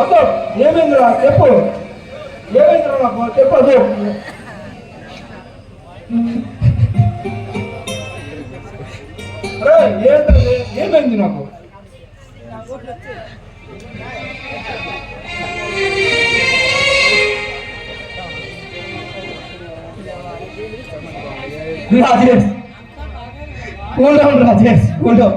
అదో ఏమైందిరా? చెప్పు. ఏమైందిరా నాకు? చెప్పు అదో ఏమైంది నాకు? Rajesh. Cool down Rajesh. Cool down.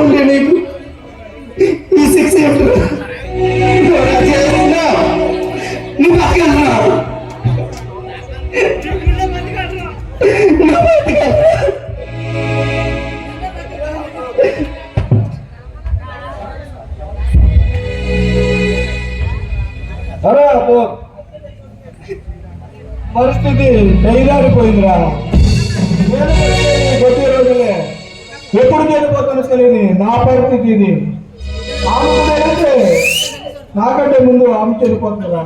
ఉండే నీకు. ఈ శిక్ష ఏమిటిరా? నువ్వు రాజేష్ రా. పరిస్థితి కొద్ది రోజులే. ఎప్పుడు చనిపోతానో తెలియదు నా పరిస్థితి ఇది. ఆమె తెలిస్తే నాకంటే ముందు ఆమె చనిపోతుందిరా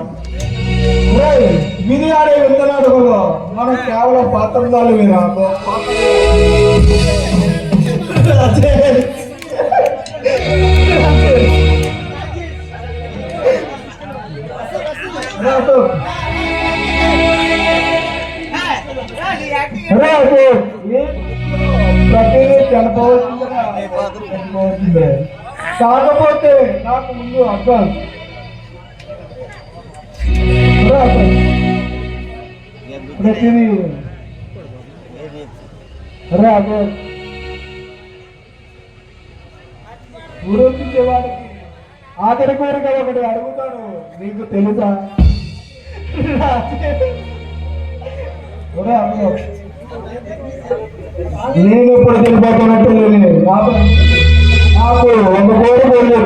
విని ఆడే వింతనాడుకలో మనం కేవలం పాత్రదాలు మీరా చనిపోవచ్చిందే కాకపోతే నాకు ముందు అర్థం. ప్రతిదీ అరే అదే వాడికి ఆఖరి కోరిక ఒకటి అడుగుతాను నీకు తెలుసా? నేను ఇప్పుడు తెలిపోతున్నట్టు లేదు నాకు నాకు ఒక కోరిక ఉంది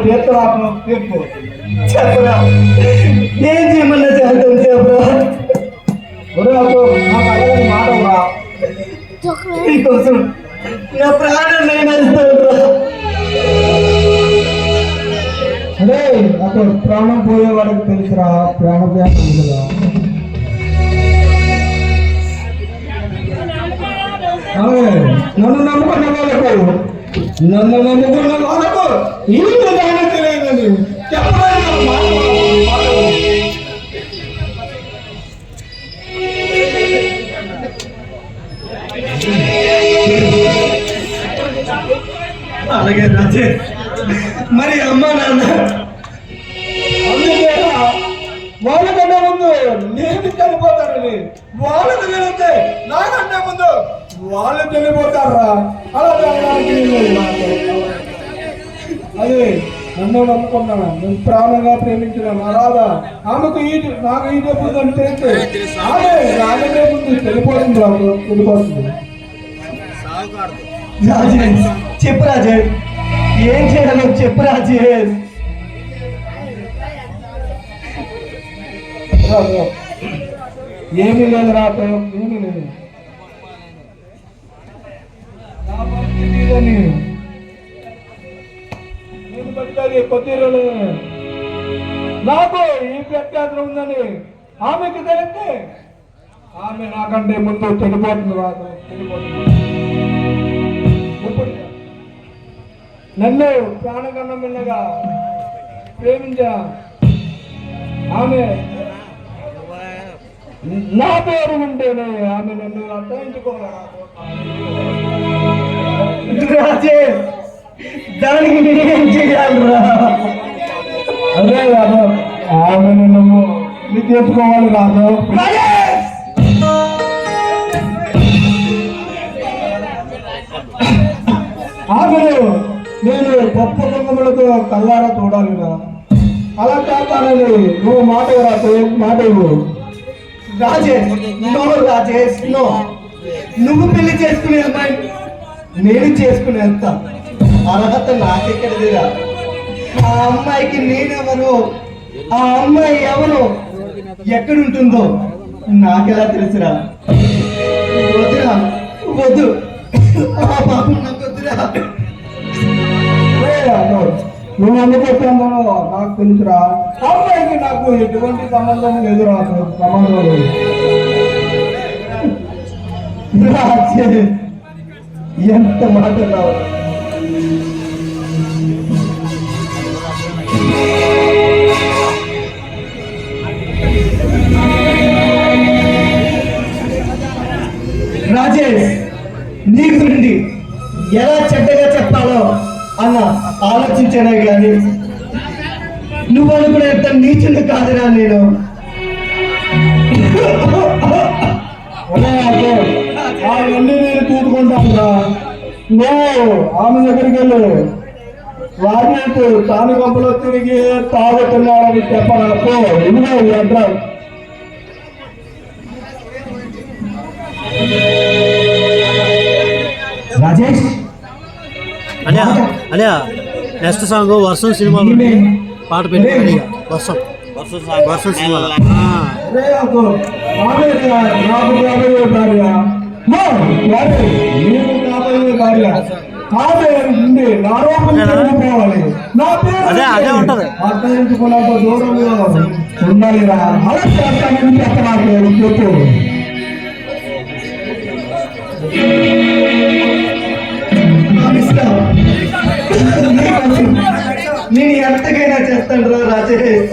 తీర్పు చెప్పరా ఏం చేయమన్నా చేద్దాం చెప్పరా నాకు అడగని మాట రా నీకోసం నా ప్రాణం నేను అరే అక్కడ ప్రాణం పోయే వాడికి తెలుసురా ప్రాణ వ్యాసం నన్ను నమ్ముకున్న వాళ్ళకు నన్ను నమ్ముకున్న వాళ్ళకు ఇంత దాని తెలియదని అలాగే రాజే. మరి అమ్మ నాన్న. అందుకే వాళ్ళకన్నా నేను చనిపోతానని వాళ్ళకి వెళితే నాకంటే ముందు వాళ్ళు చనిపోతారా? అలా. అదే నన్ను నమ్ముకున్నాను నేను ప్రాణంగా ప్రేమించిన ఆమెకు ఈ నాకు ఈ డబ్బులు అని తెలిస్తే ఆమె ముందు చనిపోతుంది రాదు రాజేష్ చెప్పు రాజేష్. ఏం చేయాలో చెప్పు రాజేష్. ఏమీ లేదు రాత ఏమీ లేదు. నేను. బతికాలి కొద్ది నాకు ఈ ప్రఖ్యాతులు ఉందని ఆమెకి తెలిస్తే ఆమె నాకంటే ముందు చనిపోతుంది రాదు చనిపోతుంది ఇప్పుడు నన్ను ప్రాణకన్నం మిన్నగా ప్రేమించ. ఆమె నా పేరు ఉంటేనే ఆమె నన్ను అర్థించుకోవాలి దానికి నేనేం చేయాలరా అదే కాదు ఆమె నన్ను ఇది చేసుకోవాలి కాదు ఆమెను నేను గొప్ప కుంగములతో కల్లారా చూడాలి రా అలా చేస్తానని నువ్వు మాట మాట ఇవ్వు. Rajesh no Rajesh no. నువ్వు పెళ్ళి చేసుకునే అమ్మాయి నేను చేసుకునేంత అర్హత నాకెక్కడిదిరా ఆ అమ్మాయికి నేనెవరు? ఆ అమ్మాయి ఎవరు? ఎక్కడుంటుందో? నాకెలా తెలుసురా? వద్దురా వద్దు. ఆ పాపం నాకు వద్దురా. నేను ఎందుకు వచ్చాను నాకు తెలుసురా. అమ్మాయికి నాకు ఎటువంటి సంబంధం లేదు రాదు సంబంధం లేదు ఎంత మాట రాజేష్ నీ గురించి ఎలా చెడ్డగా చెప్పాలో అన్న ఆలోచించానే కానీ నువ్వు అనుకునేంత నీచుడు కాదురా నేను. అవన్నీ నేను చూసుకుంటాను నువ్వు ఆమె దగ్గరికి వెళ్ళు. వాడినట్టు తాను గొప్పలో తిరిగి తాగుతున్నాడని చెప్పరాకు ఇదిగో ఈ అడ్రస్. అనే అనే నెక్స్ట్ సాంగ్ వర్షం సినిమాలోని పాట పెట్టుకుని వర్షం. వర్షం అదో, నాకు కాబోయే Gracias.